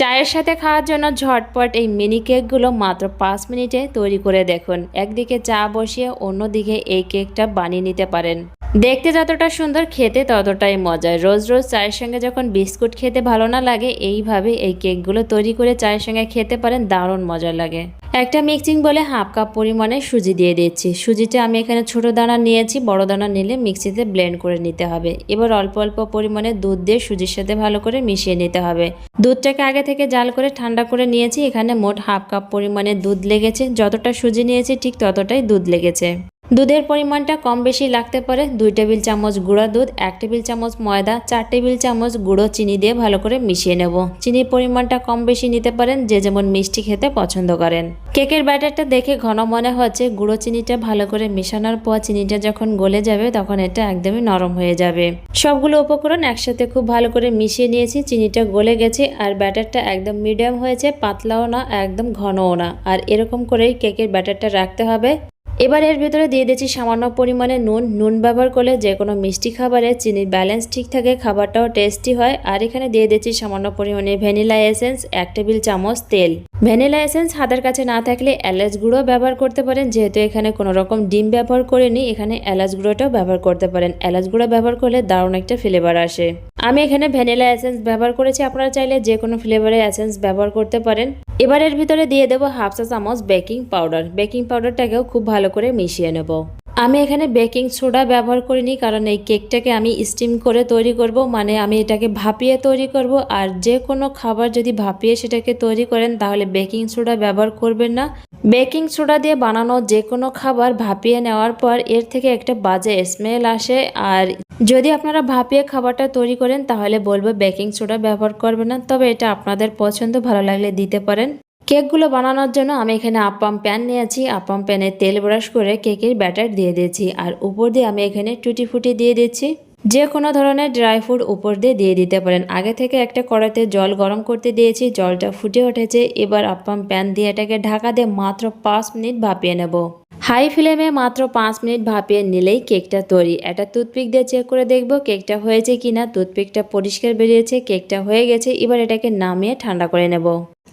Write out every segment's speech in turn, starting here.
চায়ের সাথে খাওয়ার জন্য ঝটপট এই মিনি কেকগুলো মাত্র পাঁচ মিনিটে তৈরি করে দেখুন। একদিকে চা বসিয়ে অন্যদিকে এই কেকটা বানিয়ে নিতে পারেন। দেখতে যতটা সুন্দর, খেতে ততটাই মজা রোজ রোজ চায়ের সঙ্গে যখন বিস্কুট খেতে ভালো না লাগে, এইভাবে এই কেকগুলো তৈরি করে চায়ের সঙ্গে খেতে পারেন, দারুণ মজা লাগে। একটা মিক্সিং বলে হাফ কাপ পরিমাণে সুজি দিয়ে দিচ্ছি। সুজিটা আমি এখানে ছোট দানা নিয়েছি, বড় দানা নিলে মিক্সিতে ব্লেন্ড করে নিতে হবে। এবার অল্প অল্প পরিমাণে দুধ দিয়ে সুজির সাথে ভালো করে মিশিয়ে নিতে হবে। দুধটাকে আগে থেকে জাল করে ঠান্ডা করে নিয়েছি, এখানে মোট হাফ কাপ পরিমাণে দুধ লেগেছে। যতটা সুজি নিয়েছি, ঠিক ততটাই দুধ লেগেছে। দুধের পরিমাণটা কম বেশি লাগতে পারে। দুই টেবিল চামচ গুঁড়া দুধ, এক টেবিল চামচ ময়দা, চার টেবিল চামচ গুঁড়ো চিনি দিয়ে ভালো করে মিশিয়ে নেব। চিনির পরিমাণটা কম বেশি নিতে পারেন, যে যেমন মিষ্টি খেতে পছন্দ করেন। কেকের ব্যাটারটা দেখে ঘন মনে হচ্ছে, গুঁড়ো চিনিটা ভালো করে মেশানোর পর চিনিটা যখন গলে যাবে, তখন এটা একদমই নরম হয়ে যাবে। সবগুলো উপকরণ একসাথে খুব ভালো করে মিশিয়ে নিয়েছি, চিনিটা গলে গেছে আর ব্যাটারটা একদম মিডিয়াম হয়েছে, পাতলাও না, একদম ঘনও না। আর এরকম করেই কেকের ব্যাটারটা রাখতে হবে। এবার এর ভিতরে দিয়ে দিচ্ছি সামান্য পরিমাণে নুন। নুন ব্যবহার করলে যে কোনো মিষ্টি খাবারে চিনির ব্যালেন্স ঠিক থাকে, খাবারটাও টেস্টি হয়। আর এখানে দিয়ে দিচ্ছি সামান্য পরিমাণে ভ্যানিলা এসেন্স এক টেবিল চামচ তেল। ভ্যানিলা এসেন্স হাতের কাছে না থাকলে এলাচ গুঁড়ো ব্যবহার করতে পারেন, যেহেতু এখানে কোনো রকম ডিম ব্যবহার করিনি এখানে এলাচ গুঁড়োটাও ব্যবহার করতে পারেন। এলাচ গুঁড়ো ব্যবহার করলে দারুণ একটা ফ্লেভার আসে। আমি এখানে ভ্যানিলা এসেন্স ব্যবহার করেছি। আপনারা চাইলে যে কোনো ফ্লেভারের এসেন্স ব্যবহার করতে পারেন। এবারের ভিতরে দিয়ে দেবো হাফ চা চামচ বেকিং পাউডার। বেকিং পাউডারটাকেও খুব ভালো করে মিশিয়ে নেব। আমি এখানে বেকিং সোডা ব্যবহার করিনি, কারণ এই কেকটাকে আমি স্টিম করে তৈরি করব। মানে আমি এটাকে ভাপিয়ে তৈরি করব, আর যে কোনো খাবার যদি ভাপিয়ে সেটাকে তৈরি করেন, তাহলে বেকিং সোডা ব্যবহার করবেন না। বেকিং সোডা দিয়ে বানানো যে কোনো খাবার ভাপিয়ে নেওয়ার পর এর থেকে একটা বাজে স্মেল আসে। আর যদি আপনারা ভাপিয়ে খাবারটা তৈরি করেন, তাহলে বলব বেকিং সোডা ব্যবহার করবেন না। তবে এটা আপনাদের পছন্দ, ভালো লাগলে দিতে পারেন। কেকগুলো বানানোর জন্য আমি এখানে আপাম প্যান নিয়েছি আপাম প্যানে তেল ব্রাশ করে কেকের ব্যাটার দিয়ে দিয়েছি আর উপর দিয়ে আমি এখানে টুটি ফুটি দিয়ে দিচ্ছি। যে কোনো ধরনের ড্রাই ফ্রুট উপর দিয়ে দিয়ে দিতে পারেন। আগে থেকে একটা কড়াতে জল গরম করতে দিয়েছি, জলটা ফুটে উঠেছে। এবার আপাম প্যান দিয়ে এটাকে ঢাকা দিয়ে মাত্র পাঁচ মিনিট ভাপিয়ে নেব। হাই ফ্লেমে মাত্র পাঁচ মিনিট ভাপিয়ে নিলেই কেকটা তৈরি। এটা টুথপিক দিয়ে চেক করে দেখব কেকটা হয়েছে কিনা। টুথপিকটা পরিষ্কার বেরিয়েছে, কেকটা হয়ে গেছে। এবার এটাকে নামিয়ে ঠান্ডা করে নেব।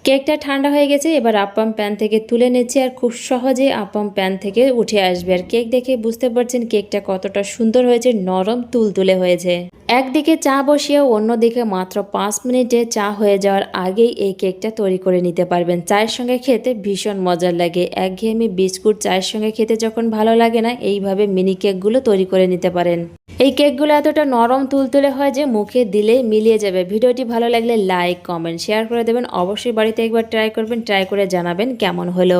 কেকটা ঠান্ডা হয়ে গেছে, এবার আপাম প্যান থেকে তুলে নিচ্ছি আর খুব সহজে আপাম প্যান থেকে উঠে আসবে। আর কেক দেখে বুঝতে পারছেন কেকটা কতটা সুন্দর হয়েছে, নরম তুলতুলে হয়েছে। একদিকে চা বসিয়ে অন্যদিকে মাত্র পাঁচ মিনিটে চা হয়ে যাওয়ার আগেই এই কেকটা তৈরি করে নিতে পারবেন। চায়ের সঙ্গে খেতে ভীষণ মজার লাগে। একঘেয়েমি বিস্কুট চায়ের সঙ্গে খেতে যখন ভালো লাগে না, এইভাবে মিনি কেকগুলো তৈরি করে নিতে পারেন। এই কেকগুলো এতটা নরম তুলতুলে হয় যে মুখে দিলেই মিলিয়ে যাবে। ভিডিওটি ভালো লাগলে লাইক, কমেন্ট, শেয়ার করে দেবেন। অবশ্যই বাড়িতে একবার ট্রাই করবেন ট্রাই করে জানাবেন কেমন হলো।